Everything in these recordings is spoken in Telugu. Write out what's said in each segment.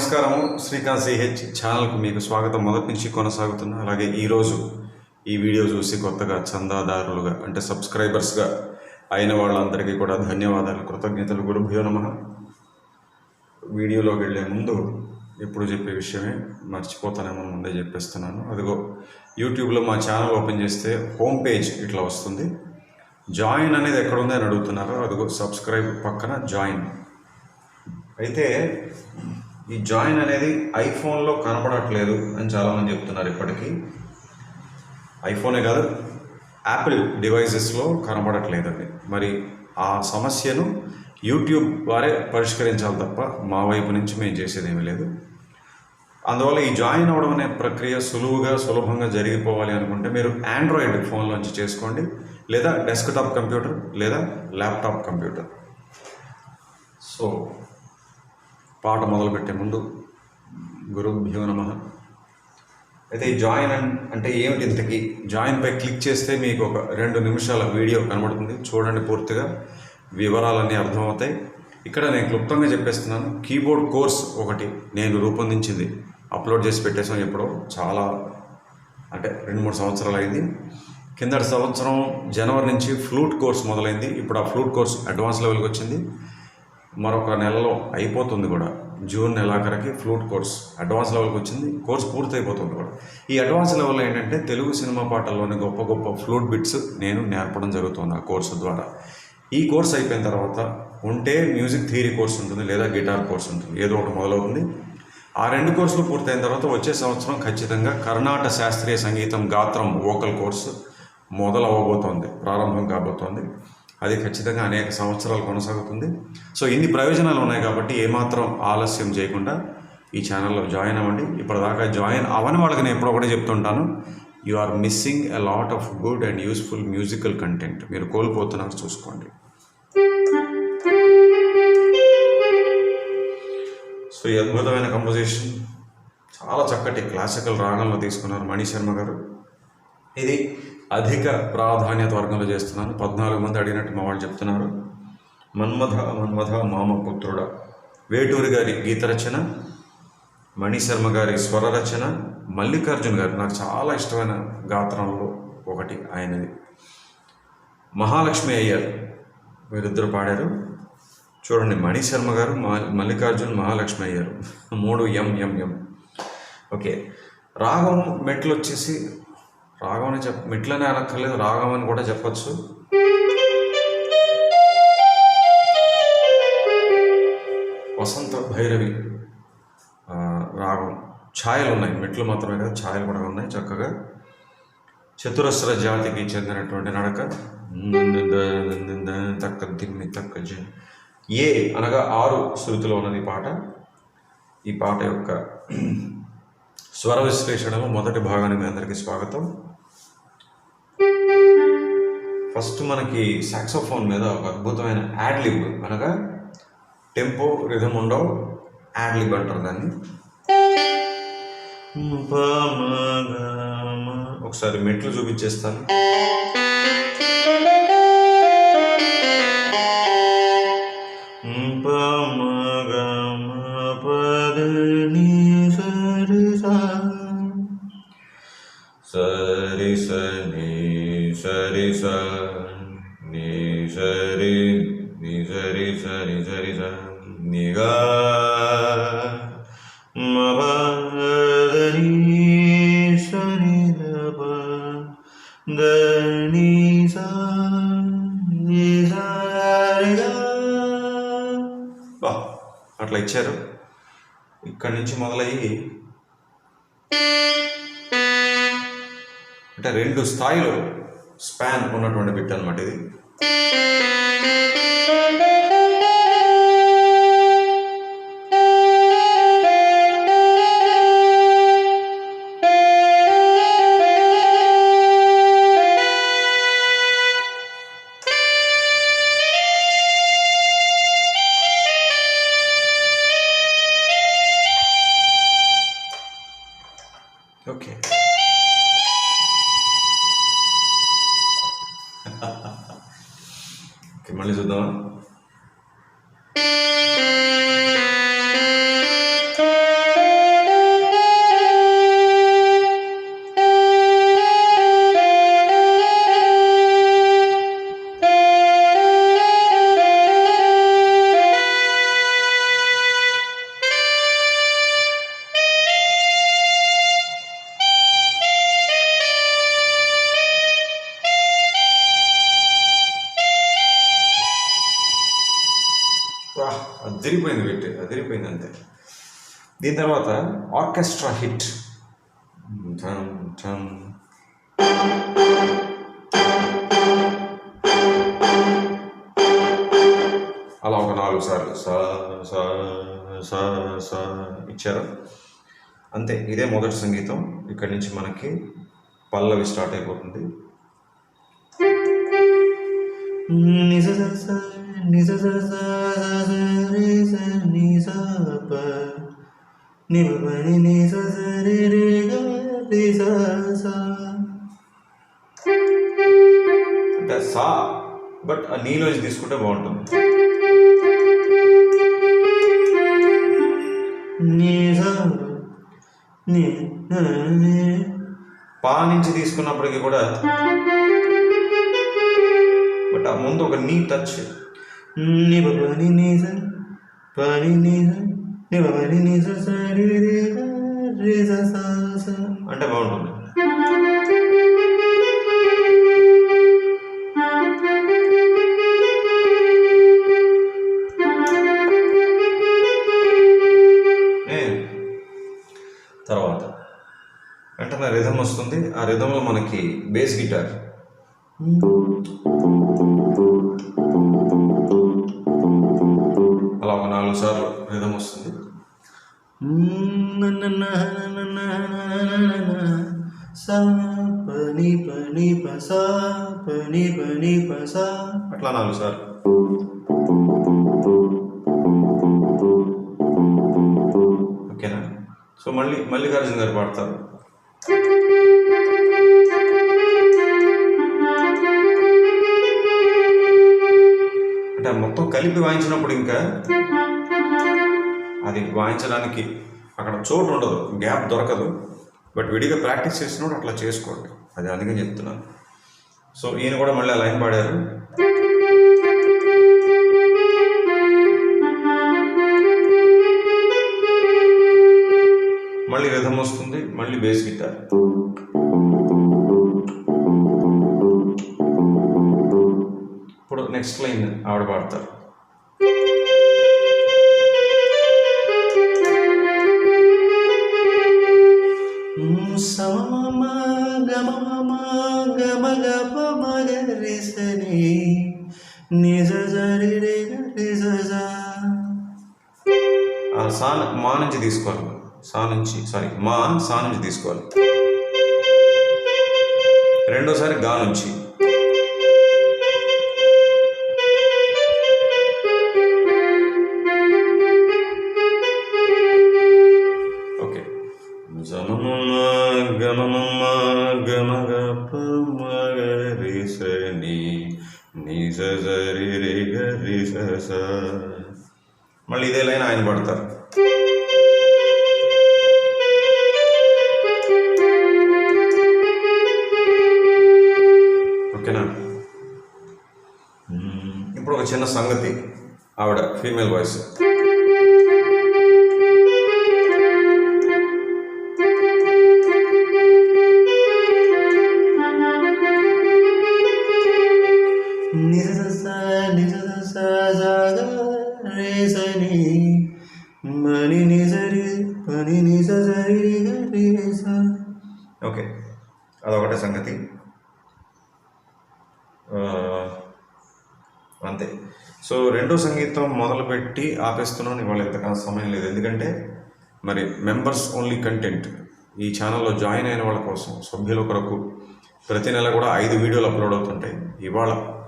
నమస్కారం శ్రీకాంత్ సిహెచ్ ఛానల్కు మీకు స్వాగతం. మొదటి నుంచి కొనసాగుతున్న అలాగే ఈరోజు ఈ వీడియో చూసి కొత్తగా చందాదారులుగా అంటే సబ్స్క్రైబర్స్గా అయిన వాళ్ళందరికీ కూడా ధన్యవాదాలు. కృతజ్ఞతలు. గురుభ్యో నమ. వీడియోలోకి వెళ్ళే ముందు ఎప్పుడు చెప్పే విషయమే మర్చిపోతానేమో ముందే చెప్పేస్తున్నాను. అదిగో యూట్యూబ్లో మా ఛానల్ ఓపెన్ చేస్తే హోమ్ పేజ్ ఇట్లా వస్తుంది. జాయిన్ అనేది ఎక్కడుందో అని అడుగుతున్నారు. అదిగో సబ్స్క్రైబ్ పక్కన జాయిన్. అయితే ఈ జాయిన్ అనేది ఐఫోన్లో కనపడట్లేదు అని చాలామంది చెప్తున్నారు ఇప్పటికీ. ఐఫోనే కాదు యాపిల్ డివైజెస్లో కనపడట్లేదండి మరి ఆ సమస్యను యూట్యూబ్ వారే పరిష్కరించాలి తప్ప మా వైపు నుంచి మేము చేసేది ఏమీ లేదు. అందువల్ల ఈ జాయిన్ అవ్వడం అనే ప్రక్రియ సులువుగా సులభంగా జరిగిపోవాలి అనుకుంటే మీరు ఆండ్రాయిడ్ ఫోన్లోంచి చేసుకోండి లేదా డెస్క్టాప్ కంప్యూటర్ లేదా ల్యాప్టాప్ కంప్యూటర్. సో పాట మొదలుపెట్టే ముందు గురుభ్యో నమ. అయితే ఈ జాయిన్ అంటే ఏమిటి ఇంతకీ? జాయిన్పై క్లిక్ చేస్తే మీకు ఒక రెండు నిమిషాల వీడియో కనబడుతుంది. చూడండి పూర్తిగా. వివరాలన్నీ అర్థమవుతాయి. ఇక్కడ నేను క్లుప్తంగా చెప్పేస్తున్నాను. కీబోర్డ్ కోర్స్ ఒకటి నేను రూపొందించింది అప్లోడ్ చేసి పెట్టేసాను ఎప్పుడో. చాలా అంటే రెండు మూడు సంవత్సరాలు అయింది. కిందటి సంవత్సరం జనవరి నుంచి ఫ్లూట్ కోర్స్ మొదలైంది. ఇప్పుడు ఆ ఫ్లూట్ కోర్స్ అడ్వాన్స్ లెవెల్కి వచ్చింది. మరొక నెలలో అయిపోతుంది కూడా. జూన్ నెలాఖరికి ఫ్లూట్ కోర్స్. అడ్వాన్స్ లెవెల్కి వచ్చింది. కోర్స్ పూర్తయిపోతుంది కూడా. ఈ అడ్వాన్స్ లెవెల్లో ఏంటంటే తెలుగు సినిమా పాటల్లోని గొప్ప గొప్ప ఫ్లూట్ బిట్స్ నేను నేర్పడం జరుగుతుంది ఆ కోర్సు ద్వారా. ఈ కోర్స్ అయిపోయిన తర్వాత ఉంటే మ్యూజిక్ థియరీ కోర్స్ ఉంటుంది లేదా గిటార్ కోర్స్ ఉంటుంది. ఏదో ఒకటి మొదలవుతుంది. ఆ రెండు కోర్సులు పూర్తయిన తర్వాత వచ్చే సంవత్సరం ఖచ్చితంగా కర్ణాటక శాస్త్రీయ సంగీతం గాత్రం వోకల్ కోర్సు మొదలవ్వబోతోంది ప్రారంభం కాబోతోంది. అది ఖచ్చితంగా అనేక సంవత్సరాలు కొనసాగుతుంది. సో ఇన్ని ప్రయోజనాలు ఉన్నాయి కాబట్టి ఏమాత్రం ఆలస్యం చేయకుండా ఈ ఛానల్లో జాయిన్ అవ్వండి. ఇప్పటిదాకా జాయిన్ అవ్వని వాళ్ళకి నేను ఎప్పుడో ఒకటే చెప్తుంటాను you are missing a lot of good and useful musical content మీరు కోల్పోతున్నారు చూసుకోండి. సో ఈ అద్భుతమైన కంపోజిషన్ చాలా చక్కటి క్లాసికల్ రాగంలో తీసుకున్నారు మణి శర్మ గారు. ఇది అధిక ప్రాధాన్యత వర్గంలో చేస్తున్నాను. పద్నాలుగు మంది అడిగినట్టు మా వాళ్ళు చెప్తున్నారు. మన్మథ మన్మథ మామ పుత్రుడ. వేటూరి గారి గీత రచన మణిశర్మ గారి స్వర రచన మల్లికార్జున్ గారు నాకు చాలా ఇష్టమైన గాత్రంలో ఒకటి ఆయనది. మహాలక్ష్మి అయ్యర్ వీరిద్దరు పాడారు. చూడండి మణిశర్మ గారు మల్లికార్జున్ మహాలక్ష్మి అయ్యారు. మూడు ఎం ఎం ఎం. ఓకే. రాగం మెట్లు వచ్చేసి రాగం అని చెప్ప మెట్లనే అనక్కర్లేదు రాగం అని కూడా చెప్పచ్చు. వసంత భైరవి రాగం ఛాయలు ఉన్నాయి. మెట్లు మాత్రమే కదా ఛాయలు కూడా ఉన్నాయి చక్కగా. చతురస్ర జాతికి చెందినటువంటి నడక. తక్క దిమ్మి తక్క ఏ అనగా ఆరు శృతిలో ఉన్నది పాట. ఈ పాట యొక్క స్వర విశ్లేషణలో మొదటి భాగానికి మీ అందరికీ స్వాగతం. ఫస్ట్ మనకి సాక్సోఫోన్ మీద ఒక అద్భుతమైన యాడ్లిబ్ అనగా టెంపో రిధం ఉండవు యాడ్లిబ్ అంటారు దాన్ని. ఒకసారి మెట్లు చూపించేస్తాను. అట్లా ఇచ్చారు. ఇక్కడి నుంచి మొదలయ్యి అంటే రెండు స్థాయిలో స్పాన్ ఉన్నటువంటి బిట్ అనమాట ఇది. దీని తర్వాత ఆర్కెస్ట్రా హిట్. ఠమ్ ఠమ్ అలా ఒక నాలుగు సార్లు. సా సా సా సా ఇచ్చారు. అంతే ఇదే మొదటి సంగీతం. ఇక్కడి నుంచి మనకి పల్లవి స్టార్ట్ అయిపోతుంది. నిజ నిజ ని ప ప ని అంటే సా బట్ ఆ నీలో తీసుకుంటే బాగుంటుంది పా నుంచి తీసుకున్నప్పటికీ కూడా బట్ ఆ ముందు ఒక నీ టచ్ని పని ప పని ని స ప అంటే బాగుంటుంది. ఏ, తర్వాత. వెంటనే రిధం వస్తుంది. ఆ రిధంలో మనకి బేస్ గిటార్. అలా ఒక నాలుగు సార్లు రిధం వస్తుంది. పని పని పసా పని పని పసా అట్లా నాలుగు సార్ ఓకేనా? సో మళ్ళీ మల్లికార్జున గారు పాడతారు. అంటే మొత్తం కలిపి వాయించినప్పుడు ఇంకా అది వాయించడానికి అక్కడ చోటు ఉండదు గ్యాప్ దొరకదు. బట్ విడిగా ప్రాక్టీస్ చేసినప్పుడు అట్లా చేసుకోండి. అది అందుకని చెప్తున్నాను. సో ఈయన కూడా మళ్ళీ ఆ లైన్ పాడారు. మళ్ళీ రిధం వస్తుంది మళ్ళీ బేస్ గిటార్. ఇప్పుడు నెక్స్ట్ లైన్ ఆవిడ పాడతారు. సమమ గమ గమ గప నిజ జరి రే సా మా నుంచి తీసుకోవాలి. సా నుంచి సారీ మా సా నుంచి తీసుకోవాలి. రెండోసారి గా నుంచి. మళ్ళీ ఇదే లైన్ ఆయన పడతారు. ఓకేనా? ఇప్పుడు ఒక చిన్న సంగతి ఆవిడ ఫీమేల్ వాయిస్ నిజ స నిజ పని నిజ ఓకే అదొకటే సంగతి. అంతే. సో రెండో సంగీతం మొదలుపెట్టి ఆపేస్తున్నాను ఇవాళ ఎంతకన్నా సమయం లేదు. ఎందుకంటే మరి మెంబర్స్ ఓన్లీ కంటెంట్. ఈ ఛానల్లో జాయిన్ అయిన వాళ్ళ కోసం సభ్యుల కొరకు ప్రతి నెల కూడా ఐదు వీడియోలు అప్లోడ్ అవుతుంటాయి. ఇవాళ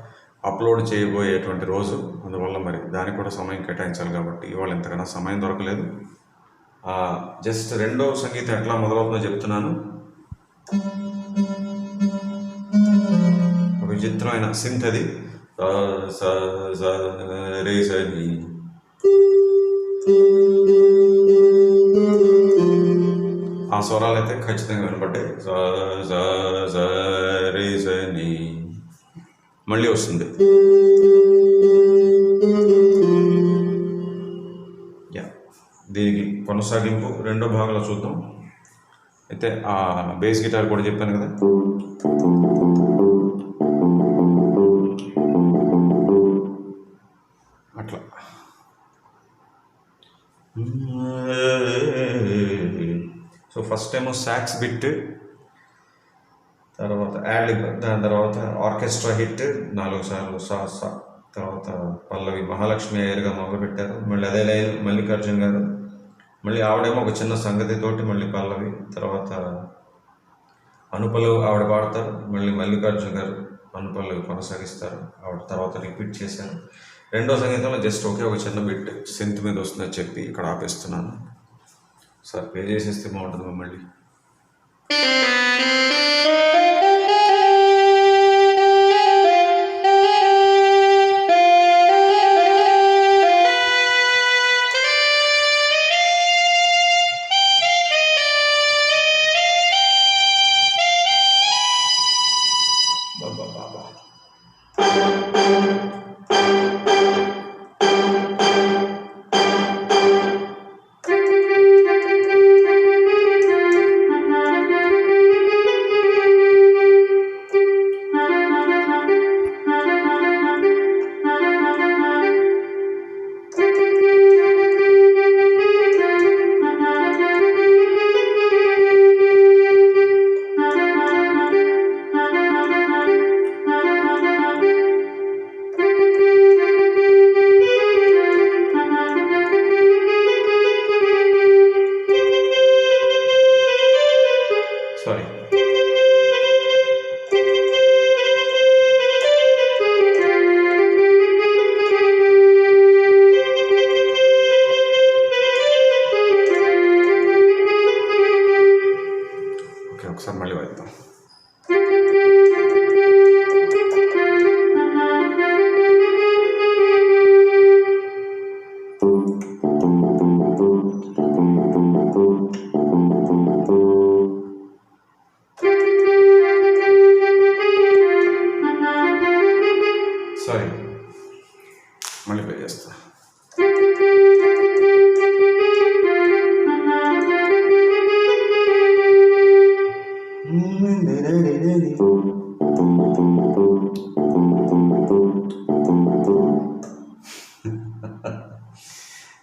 అప్లోడ్ చేయబోయేటువంటి రోజు. అందువల్ల మరి దానికి కూడా సమయం కేటాయించాలి కాబట్టి ఇవాళ ఎంతకన్నా సమయం దొరకలేదు. జస్ట్ రెండో సంగీతం ఎట్లా మొదలవుతుందో చెప్తున్నాను. ఒక విచిత్రమైన సింత్ అది. రే, ఆ స్వరాలు అయితే ఖచ్చితంగా వినపడ్డాయి స, స, మళ్ళీ వస్తుంది. యా దీనికి కొనసాగింపు రెండో భాగంలో చూద్దాం. అయితే ఆ బేస్ గిటార్ కూడా చెప్పాను కదా. అట్లా. So first time sax bit తర్వాత యాడ్ దాని తర్వాత ఆర్కెస్ట్రా హిట్ నాలుగు సార్లు సా సా తర్వాత పల్లవి మహాలక్ష్మి అయ్యర్గా మొదలుపెట్టారు. మళ్ళీ అదే లైన్ మల్లికార్జున్ గారు. మళ్ళీ ఆవిడేమో ఒక చిన్న సంగతితోటి మళ్ళీ పల్లవి తర్వాత అనుపల్లవి ఆవిడ పాడతారు. మళ్ళీ మల్లికార్జున్ గారు అనుపల్లవి కొనసాగిస్తారు. ఆవిడ తర్వాత రిపీట్ చేశారు. రెండో సంగీతంలో జస్ట్ ఒకే ఒక చిన్న బిట్ సింత్ మీద వస్తుందని చెప్పి ఇక్కడ ఆపేస్తున్నాను. సార్ ప్లే చేసేస్తే బాగుంటుంది మళ్ళీ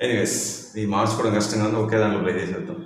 ఎనీవేస్ ఇది మార్చుకోవడం కష్టంగా ఉంది. ఒకే దాంట్లో ప్లే చేసేద్దాం.